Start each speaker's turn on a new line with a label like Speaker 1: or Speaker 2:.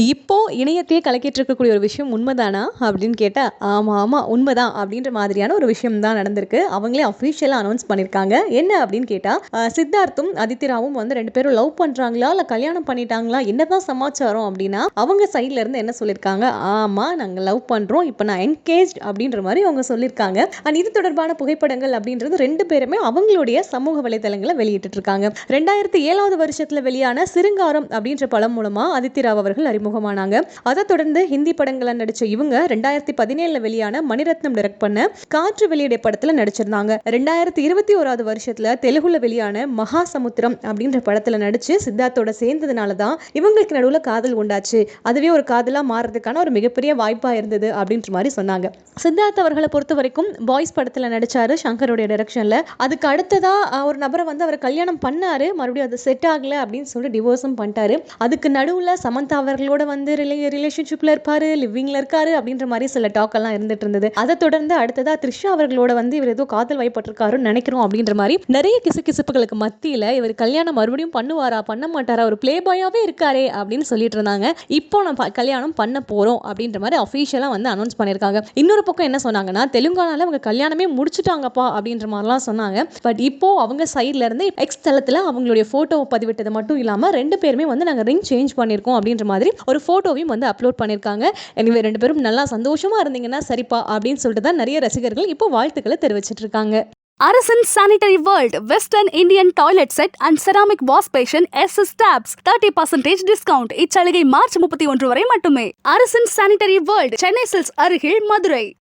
Speaker 1: இப்போ இணையத்தையே கலக்கிட்டு இருக்கக்கூடிய ஒரு விஷயம் உண்மைதானா அப்படின்னு கேட்டால் ஆமாம் ஆமாம் உண்மைதான் அப்படின்ற மாதிரியான ஒரு விஷயம் தான் நடந்திருக்கு. அவங்களே அஃபிஷியலாக அனௌன்ஸ் பண்ணியிருக்காங்க என்ன அப்படின்னு கேட்டால் சித்தார்த்தும் அதித்திராவும் வந்து ரெண்டு பேரும் லவ் பண்ணுறாங்களா இல்லை கல்யாணம் பண்ணிட்டாங்களா? என்னதான் சமாச்சாரம் அப்படின்னா அவங்க சைட்ல இருந்து என்ன சொல்லியிருக்காங்க ஆமாம் நாங்கள் லவ் பண்ணுறோம் இப்போ நான் என்கேஜ் அப்படின்ற மாதிரி அவங்க சொல்லியிருக்காங்க அண்ட் இது தொடர்பான புகைப்படங்கள் அப்படின்றது ரெண்டு பேருமே அவங்களுடைய சமூக வலைதளங்களை வெளியிட்டு இருக்காங்க. ரெண்டாயிரத்தி ஏழாவது வருஷத்துல வெளியான சிருங்காரம் அப்படின்ற படம் மூலமாக அதித்திராவ் அவர்கள் அறிமுகம் அறிமுகமானாங்க. அதை தொடர்ந்து ஹிந்தி படங்களை நடிச்ச இவங்க ரெண்டாயிரத்தி பதினேழுல வெளியான மணிரத்னம் டைரக்ட் பண்ண காற்று வெளியிட படத்துல நடிச்சிருந்தாங்க. ரெண்டாயிரத்தி இருபத்தி ஓராவது வருஷத்துல தெலுங்குல வெளியான மகா சமுத்திரம் அப்படின்ற படத்துல நடிச்சு சித்தார்த்தோட சேர்ந்ததுனால தான் இவங்களுக்கு நடுவுல காதல் உண்டாச்சு. அதுவே ஒரு காதலா மாறதுக்கான ஒரு மிகப்பெரிய வாய்ப்பா இருந்தது அப்படின்ற மாதிரி சொன்னாங்க. சித்தார்த் அவர்களை பொறுத்த வரைக்கும் பாய்ஸ் படத்துல நடிச்சாரு சங்கருடைய டைரக்ஷன்ல அதுக்கு அடுத்ததா ஒரு நபரை வந்து அவர் கல்யாணம் பண்ணாரு. மறுபடியும் அது செட் ஆகல அப்படின்னு சொல்லி டிவோர்ஸும் பண்ணிட்டாரு. அதுக்கு நடுவுல சமந்தா அவர்களோட வந்து ரிலேஷன்ஷிப்ல இருப்பாரு லிவிங்ல இருக்காரு அப்படின்ற மாதிரி சில டாக் எல்லாம் இருந்துட்டு இருந்தது. அதை தொடர்ந்து அடுத்ததா த்ரிஷா அவர்களோட வந்து இவர் ஏதோ காதல் வயப்பட்டிருக்காருன்னு நினைக்கிறோம் அப்படின்ற மாதிரி நிறைய கிசு கிசுப்புகளுக்கு மத்தியில இவர் கல்யாணம் மறுபடியும் பண்ணுவாரா பண்ண மாட்டாரா ஒரு பிளே பாயாவே இருக்காரே அப்படின்னு சொல்லிட்டு இருந்தாங்க. இப்போ நம்ம ப- கல்யாணம் பண்ண போறோம் அப்படின்ற மாதிரி அஃபீஷியலாக வந்து அனௌன்ஸ் பண்ணியிருக்காங்க. இன்னொரு பக்கம் என்ன சொன்னாங்கன்னா தெலுங்கானால அவங்க கல்யாணமே முடிச்சுட்டாங்கப்பா அப்படின்ற மாதிரிலாம் சொன்னாங்க. பட் இப்போ அவங்க சைட்ல இருந்து எக்ஸ் தளத்தில் அவங்களுடைய ஃபோட்டோ பதிவிட்டது மட்டும் இல்லாமல் ரெண்டு பேருமே வந்து நாங்கள் ரிங் சேஞ்ச் பண்ணியிருக்கோம் அப்படின்ற மாதிரி ஒரு ஃபோட்டோவையும் வந்து அப்லோட் பண்ணியிருக்காங்க எனவே ரெண்டு பேரும் நல்லா சந்தோஷமா இருந்தீங்கன்னா சரிப்பா அப்படின்னு சொல்லிட்டு தான் நிறைய ரசிகர்கள் இப்போ வாழ்த்துக்களை தெரிவிச்சிட்டு இருக்காங்க
Speaker 2: Arasan sanitary world western Indian toilet set and ceramic wash basin S S taps thirty percentage discount இச்சலுகை மார்ச் முப்பத்தி ஒன்று வரை மட்டுமே. அரசன் சானிட்டரி வேர்ல்ட் சென்னை சில்ஸ் அருகில் மதுரை.